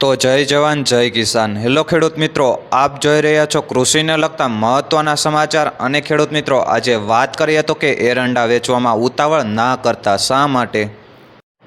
તો જય જવાન, જય કિસાન. હેલો ખેડૂત મિત્રો, આપ જોઈ રહ્યા છો કૃષિને લગતા મહત્ત્વના સમાચાર. અને ખેડૂત મિત્રો, આજે વાત કરીએ તો કે એરંડા વેચવામાં ઉતાવળ ના કરતા શા માટે?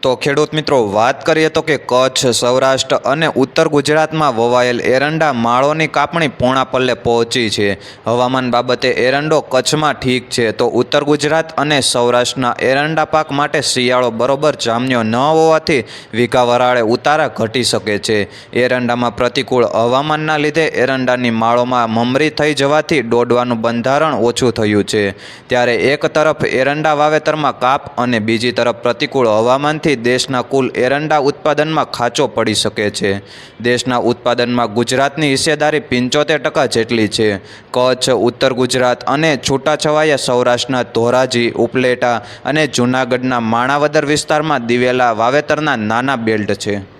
તો ખેડૂત મિત્રો, વાત કરીએ તો કે કચ્છ, સૌરાષ્ટ્ર અને ઉત્તર ગુજરાતમાં વવાયેલ એરંડા માળોની કાપણી પોણા પલ્લે પહોંચી છે. હવામાન બાબતે એરંડો કચ્છમાં ઠીક છે, તો ઉત્તર ગુજરાત અને સૌરાષ્ટ્રના એરંડા પાક માટે શિયાળો બરોબર જામ્યો ન હોવાથી વીઘા વરાળે ઉતારા ઘટી શકે છે. એરંડામાં પ્રતિકૂળ હવામાનના લીધે એરંડાની માળોમાં મમરી થઈ જવાથી દોડવાનું બંધારણ ઓછું થયું છે. ત્યારે એક તરફ એરંડા વાવેતરમાં કાપ અને બીજી તરફ પ્રતિકૂળ હવામાનથી દેશના કુલ એરંડા ઉત્પાદનમાં ખાંચો પડી શકે છે. દેશના ઉત્પાદનમાં ગુજરાતની હિસ્સેદારી પંચોતેર ટકા જેટલી છે. કચ્છ, ઉત્તર ગુજરાત અને છૂટાછવાયા સૌરાષ્ટ્રના ધોરાજી, ઉપલેટા અને જૂનાગઢના માણાવદર વિસ્તારમાં દિવેલા વાવેતરના નાના બેલ્ટ છે.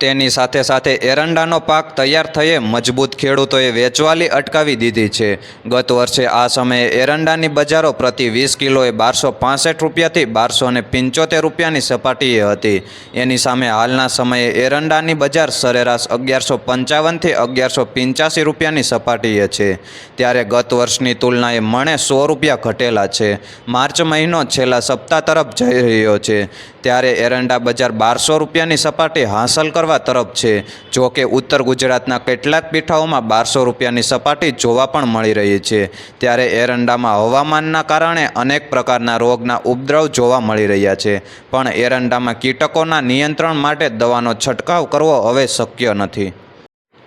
તેની સાથે સાથે એરંડાનો પાક તૈયાર થયે મજબૂત ખેડૂતોએ વેચવાલી અટકાવી દીધી છે. ગત વર્ષે આ સમયે એરંડાની બજારો પ્રતિ વીસ કિલોએ બારસો પાસઠ રૂપિયાથી બારસો ને પંચોતેર રૂપિયાની સપાટીએ હતી. એની સામે હાલના સમયે એરંડાની બજાર સરેરાશ અગિયારસો પંચાવનથી અગિયારસો પંચ્યાસી રૂપિયાની સપાટીએ છે. ત્યારે ગત વર્ષની તુલનાએ મણે સો રૂપિયા ઘટેલા છે. માર્ચ મહિનો છેલ્લા સપ્તાહ તરફ જઈ રહ્યો છે. ત્યારે એરંડા બજાર બારસો રૂપિયાની સપાટી હાંસલ કરવા તરફ છે. જો કે ઉત્તર ગુજરાતના કેટલાક પીઠાઓમાં બારસો રૂપિયાની સપાટી જોવા પણ મળી રહી છે. ત્યારે એરંડામાં હવામાનના કારણે અનેક પ્રકારના રોગના ઉપદ્રવ જોવા મળી રહ્યા છે. પણ એરંડામાં કીટકોના નિયંત્રણ માટે દવાનો છંટકાવ કરવો હવે શક્ય નથી.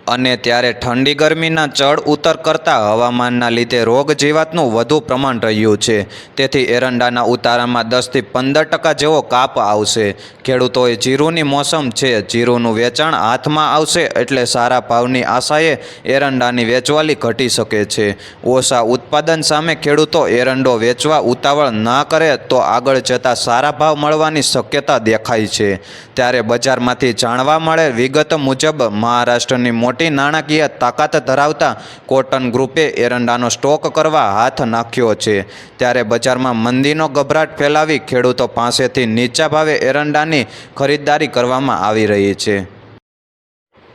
અને ત્યારે ઠંડી ગરમીના ચડ ઉતર કરતાં હવામાનના લીધે રોગ જીવાતનું વધુ પ્રમાણ રહ્યું છે. તેથી એરંડાના ઉતારામાં દસથી પંદર ટકા જેવો કાપ આવશે. ખેડૂતોએ જીરુની મોસમ છે, જીરુનું વેચાણ હાથમાં આવશે એટલે સારા ભાવની આશાએ એરંડાની વેચવાલી ઘટી શકે છે. ઓછા ઉત્પાદન સામે ખેડૂતો એરંડો વેચવા ઉતાવળ ના કરે તો આગળ જતાં સારા ભાવ મળવાની શક્યતા દેખાય છે. ત્યારે બજારમાંથી જાણવા મળે વિગત મુજબ મહારાષ્ટ્રની મોટી નાણાકીય તાકાત ધરાવતા કોટન ગ્રુપે એરંડાનો સ્ટોક કરવા હાથ નાખ્યો છે. ત્યારે બજારમાં મંદીનો ગભરાટ ફેલાવી ખેડૂતો પાસેથી નીચા ભાવે એરંડાની ખરીદદારી કરવામાં આવી રહી છે.